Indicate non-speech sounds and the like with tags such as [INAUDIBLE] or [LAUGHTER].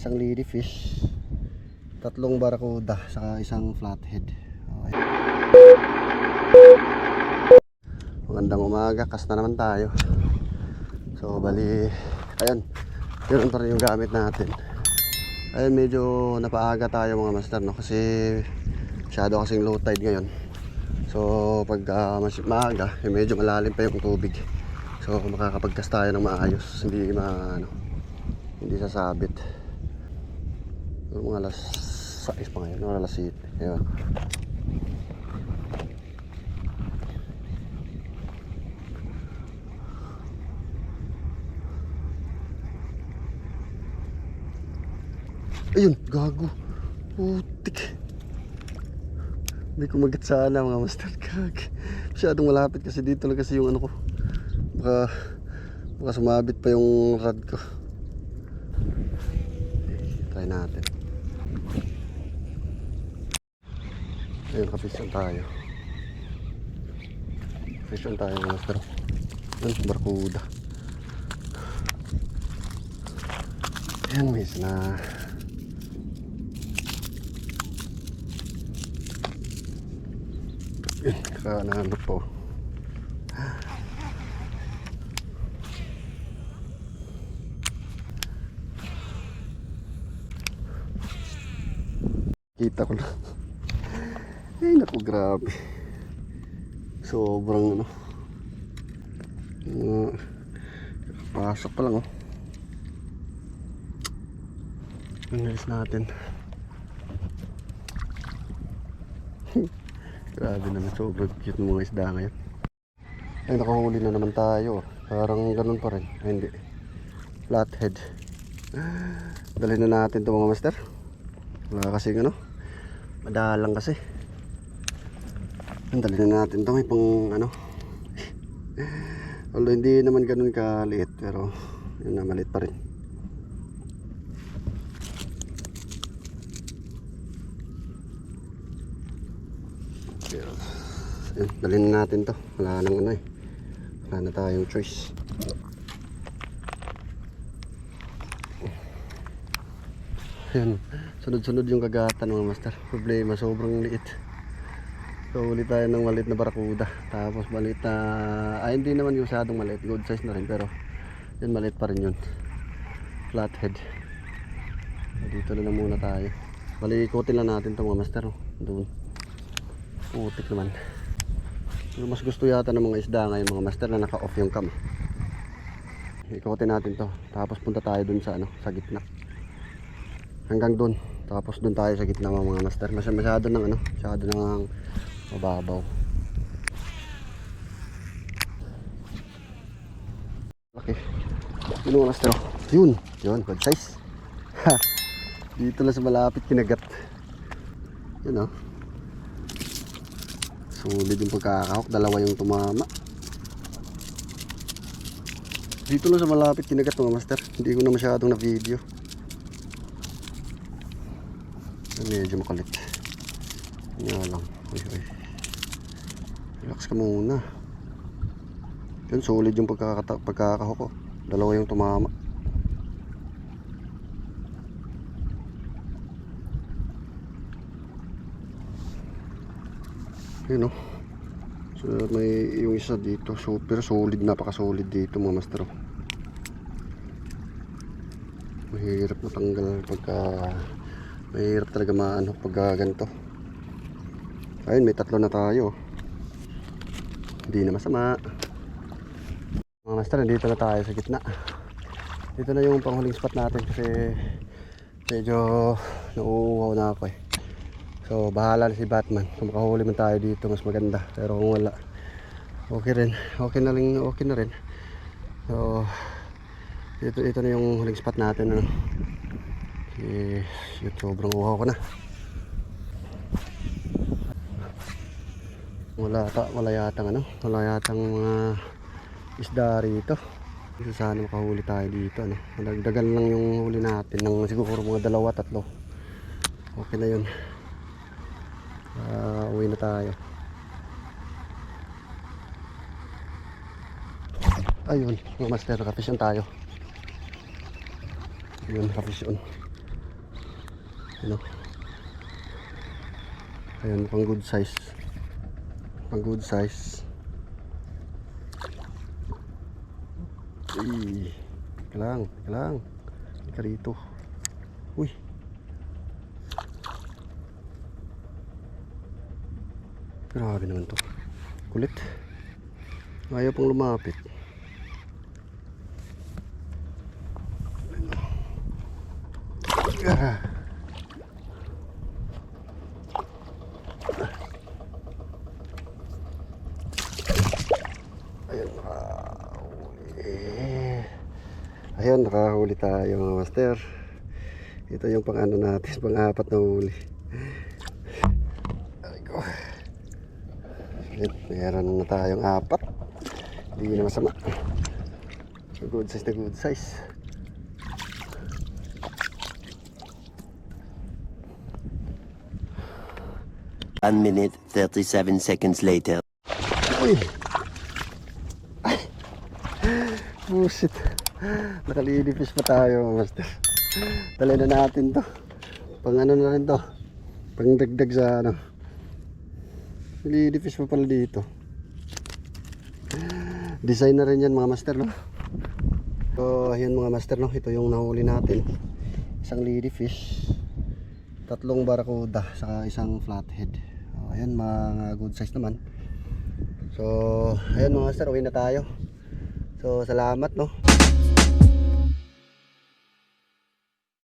isang lady fish, tatlong barakuda, saka isang flathead. Okay. Magandang umaga, kas na naman tayo. So, bali, ayun, yun rin yung gamit natin. Ayun, medyo napaaga tayo mga master, no? Kasi masyado kasing low tide ngayon. So, pag uh, mas maaga, eh, medyo malalim pa yung tubig. So, makakapagkas tayo ng maayos. Hindi ma, ano, hindi sasabit. Mga alas 6 pa ngayon, mga alas 7. Ayun. Ayun, gago. Putik. May kumagat sana mga master kag. Masyadong malapit kasi dito lang kasi yung ano ko. Baka, baka sumabit pa yung rod ko. Try natin. Ayun, kapisyon tayo. Kapisyon tayo mga master. Ayun, barkuda. Ayan, miss na. Kanano po. Kita ko na. Ay, naku, grabe. Sobrang ano. Uh, pasok pa lang, oh. Analyze natin. [LAUGHS] Grabe naman, sobrang cute ng mga isda ngayon. Ay, nakahuli na naman tayo. Parang ganun pa rin. Ay, hindi. Flathead. Dalhin na natin to mga master. Wala kasi ano. Madalang kasi. Dalhin na natin to. May pang ano. Although hindi naman ganun kaliit. Pero yun na maliit pa rin. Yes. Yun, dalhin na natin to. Wala nang ano eh. Wala na tayong choice. Yan. Sunod-sunod yung kagatan mga master. Problema, sobrang liit. So, ulit tayo ng maliit na barakuda. Tapos maliit na... Ay, hindi naman yung masyadong maliit. Good size na rin. Pero, yun maliit pa rin yun. Flathead. Dito na lang muna tayo. Bali, ikutin lang natin to mga master. oh. Doon. Putik naman. Pero mas gusto yata ng mga isda ngayon mga master na naka-off yung cam. Ikutin natin to. Tapos punta tayo dun sa ano, sa gitna. Hanggang dun. Tapos dun tayo sa gitna mga master. Mas masyado ng ano, masyado ng mababaw. Mga master. oh. Yun. Yun, good size. Ha. Dito lang sa malapit kinagat. Yun oh. Sulit yung pagkakahok. Dalawa yung tumama. Dito lang sa malapit kinagat mga master. Hindi ko na masyadong na video. Medyo makulit. Nga lang. Uy, uy. Relax ka muna. Yun, solid yung pagkakata pagkakahok ko. Dalawa yung tumama. Yun oh. So, may yung isa dito. Super solid. Napaka-solid dito mga master. oh. Mahirap matanggal pagka mahirap talaga maano pagka ganito. Ayun, may tatlo na tayo. Hindi na masama. Mga master, nandito na tayo sa gitna. Dito na yung panghuling spot natin kasi medyo nauuhaw na ako eh. So bahala na si Batman. Kung makahuli man tayo dito mas maganda. Pero kung wala, okay rin. Okay na rin, okay na rin. So ito, ito na yung huling spot natin. Ano. Eh, yun, sobrang uhaw ko na. Wala, ta, wala yatang ano, wala yatang mga isda rito. Kasi sana makahuli tayo dito. Ano. Dagdagan lang yung huli natin ng siguro mga dalawa, tatlo. Okay na yun. Ah, uwi na tayo. Ayun, mga master, kapis tayo. Yun, kapis yun. Ano? Ayan, pang good size. Pang good size. Ay, teka lang, teka lang. Teka rito. Uy. Grabe naman to. Kulit. Ayaw pang lumapit. Ah. Ayun, nakahuli. Ayun, nakahuli tayo mga master. Ito yung pang ano natin, [LAUGHS] pang apat na huli. Ay ko. Shit, meron na tayong apat. Hindi na masama. Good size na good size. One minute, 37 seconds later. Uy! Ay! Busit. [LAUGHS] Nakalilipis pa tayo, master. Talay na natin to. Pang ano na rin to. Pang dagdag sa ano. Nalilipis pa pala dito. Design na rin yan mga master, no? So, ayun mga master, no? Ito yung nahuli natin. Isang lady. Tatlong barakuda, saka isang flathead. Oh, ayan, mga good size naman. So, ayun mga master, uwi na tayo. So, salamat no.